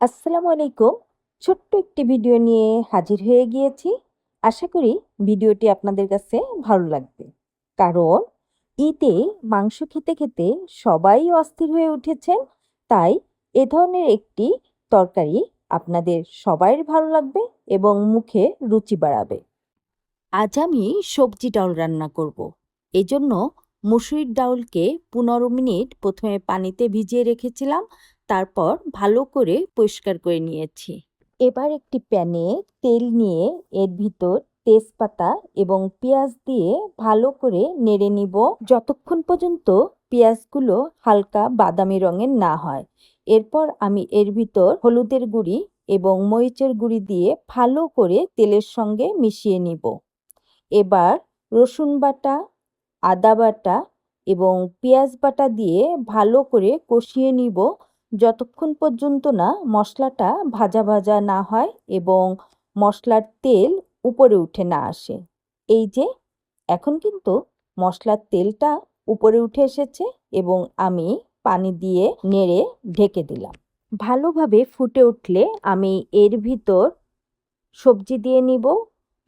আসসালামু আলাইকুম। ছোট্ট একটি ভিডিও নিয়ে হাজির হয়ে গিয়েছি। আশা করি ভিডিওটি আপনাদের কাছে ভালো লাগবে। কারণ ঈদে মাংস খেতে খেতে সবাই অস্থির হয়ে উঠেছেন। তাই এ ধরনের একটি তরকারি আপনাদের সবাইয়ের ভালো লাগবে এবং মুখে রুচি বাড়াবে। আজ আমি সবজি ডাউল রান্না করব। এজন্য মুসুরির ডাউলকে পনেরো মিনিট প্রথমে পানিতে ভিজিয়ে রেখেছিলাম। তারপর ভালো করে পরিষ্কার করে নিয়েছি। এবার একটি প্যানে তেল নিয়ে এর ভিতর তেজপাতা এবং পেঁয়াজ দিয়ে ভালো করে নেড়ে নিব। যতক্ষণ পর্যন্ত পেঁয়াজগুলো হালকা বাদামি রঙের না হয়, এরপর আমি এর ভিতর হলুদের গুঁড়ি এবং মরিচের গুঁড়ি দিয়ে ভালো করে তেলের সঙ্গে মিশিয়ে নিব। এবার রসুন বাটা, আদা বাটা এবং পেঁয়াজ বাটা দিয়ে ভালো করে কষিয়ে নিব। যতক্ষণ পর্যন্ত না মশলাটা ভাজা ভাজা না হয় এবং মশলার তেল উপরে উঠে না আসে। এই যে, এখন কিন্তু মশলার তেলটা উপরে উঠে এসেছে এবং আমি পানি দিয়ে নেড়ে ঢেকে দিলাম। ভালোভাবে ফুটে উঠলে আমি এর ভিতর সবজি দিয়ে নিব।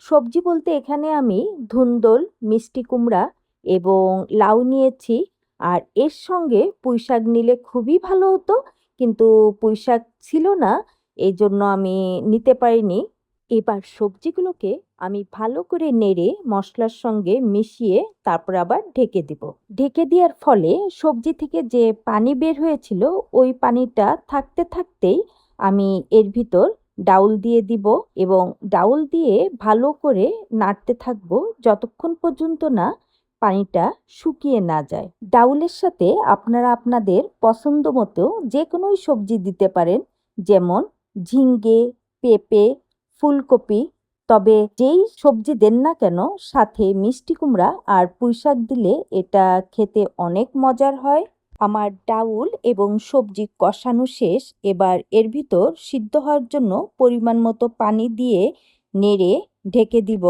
সবজি বলতে এখানে আমি ধুন্দল, মিষ্টি কুমড়া এবং লাউ নিয়েছি। আর এর সঙ্গে পুঁইশাক নিলে খুবই ভালো হতো, কিন্তু পুঁইশাক ছিল না এই জন্য আমি নিতে পারিনি। এবার সবজিগুলোকে আমি ভালো করে নেড়ে মশলার সঙ্গে মিশিয়ে তারপর আবার ঢেকে দিব। ঢেকে দেওয়ার ফলে সবজি থেকে যে পানি বের হয়েছিল, ওই পানিটা থাকতে থাকতেই আমি এর ভিতর ডাউল দিয়ে দিব এবং ডাউল দিয়ে ভালো করে নাড়তে থাকব যতক্ষণ পর্যন্ত না পানিটা শুকিয়ে না যায়। ডাউলের সাথে আপনারা আপনাদের পছন্দ মতো যে কোনোই সবজি দিতে পারেন, যেমন ঝিঙ্গে, পেঁপে, ফুলকপি। তবে যেই সবজি দেন না কেন, সাথে মিষ্টি কুমড়া আর পুঁই শাক দিলে এটা খেতে অনেক মজার হয়। আমার ডাউল এবং সবজি কষানো শেষ, এবার এর ভিতর সিদ্ধ হওয়ার জন্য পরিমাণ মতো পানি দিয়ে নেড়ে ঢেকে দিব।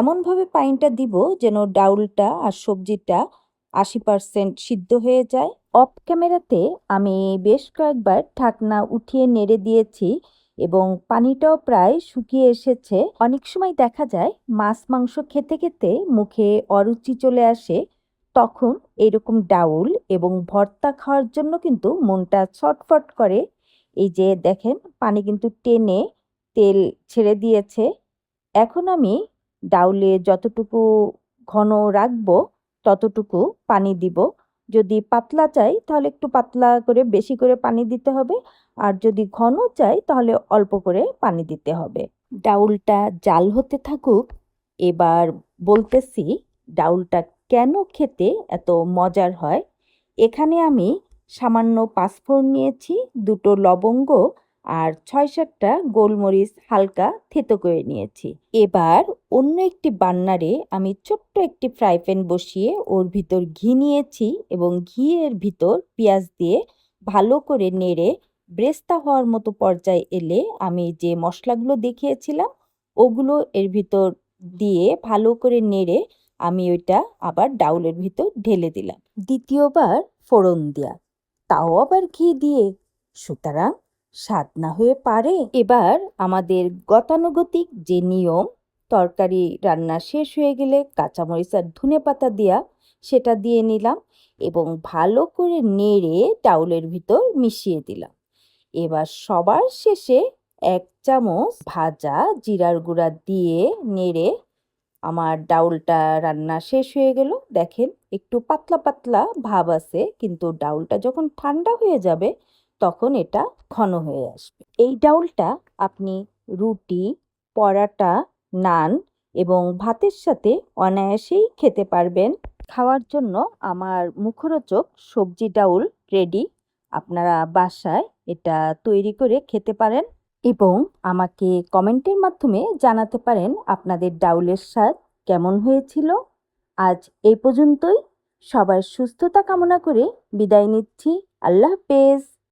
এমনভাবে পানিটা দিব যেন ডাউলটা আর সবজিটা আশি পারসেন্ট সিদ্ধ হয়ে যায়। অফ ক্যামেরাতে আমি বেশ কয়েকবার ঢাকনা উঠিয়ে নেড়ে দিয়েছি এবং পানিটাও প্রায় শুকিয়ে এসেছে। অনেক সময় দেখা যায় মাছ মাংস খেতে খেতে মুখে অরুচি চলে আসে, তখন এরকম ডাউল এবং ভর্তা খাওয়ার জন্য কিন্তু মনটা ছটফট করে। এই যে দেখেন, পানি কিন্তু টেনে তেল ছেড়ে দিয়েছে। এখন আমি ডাউলে যতটুকু ঘন রাখব, ততটুকু পানি দিব। যদি পাতলা চাই, তাহলে একটু পাতলা করে বেশি করে পানি দিতে হবে। আর যদি ঘন চাই, তাহলে অল্প করে পানি দিতে হবে। ডাউলটা জাল হতে থাকুক। এবার বলতেছি, ডাউলটা কেন খেতে এত মজার হয়? এখানে আমি সামান্য পাঁচফোড়ন নিয়েছি, দুটো লবঙ্গ আর ছয় সাতটা গোলমরিচ হালকা থেতো করে নিয়েছি। এবার অন্য একটি বান্নারে আমি ছোট্ট একটি ফ্রাই প্যান বসিয়ে ওর ভিতর ঘি নিয়েছি এবং ঘিয়ের ভিতর পেঁয়াজ দিয়ে ভালো করে নেড়ে ব্রেস্তা হওয়ার মতো পর্যায়ে এলে আমি যে মশলাগুলো দেখিয়েছিলাম, ওগুলো এর ভিতর দিয়ে ভালো করে নেড়ে আমি ওইটা আবার ডাউলের ভিতর ঢেলে দিলাম। দ্বিতীয়বার ফোড়ন দেওয়া তাও আবার ঘি দিয়ে। সুতরাং স্বাদ না হয়ে পারে। এবার আমাদের গতানুগতিক যে নিয়ম, তরকারি রান্না শেষ হয়ে গেলে কাঁচামরিচ আর ধনে পাতা দেওয়া সেটা দিয়ে নিলাম এবং ভালো করে নেড়ে ডাউলের ভিতর মিশিয়ে দিলাম। এবার সবার শেষে এক চামচ ভাজা জিরার গুঁড়া দিয়ে নেড়ে আমার ডাউলটা রান্না শেষ হয়ে গেল। দেখেন একটু পাতলা পাতলা ভাব আছে, কিন্তু ডাউলটা যখন ঠান্ডা হয়ে যাবে তখন এটা ঘন হয়ে আসবে। এই ডাউলটা আপনি রুটি, পরাটা, নান এবং ভাতের সাথে অনায়াসেই খেতে পারবেন। খাওয়ার জন্য আমার মুখরোচক সবজি ডাউল রেডি। আপনারা বাসায় এটা তৈরি করে খেতে পারেন এবং আমাকে কমেন্টের মাধ্যমে জানাতে পারেন আপনাদের ডাউলের স্বাদ কেমন হয়েছিল। আজ এই পর্যন্তই। সবার সুস্থতা কামনা করে বিদায় নিচ্ছি। আল্লাহ হাফেজ।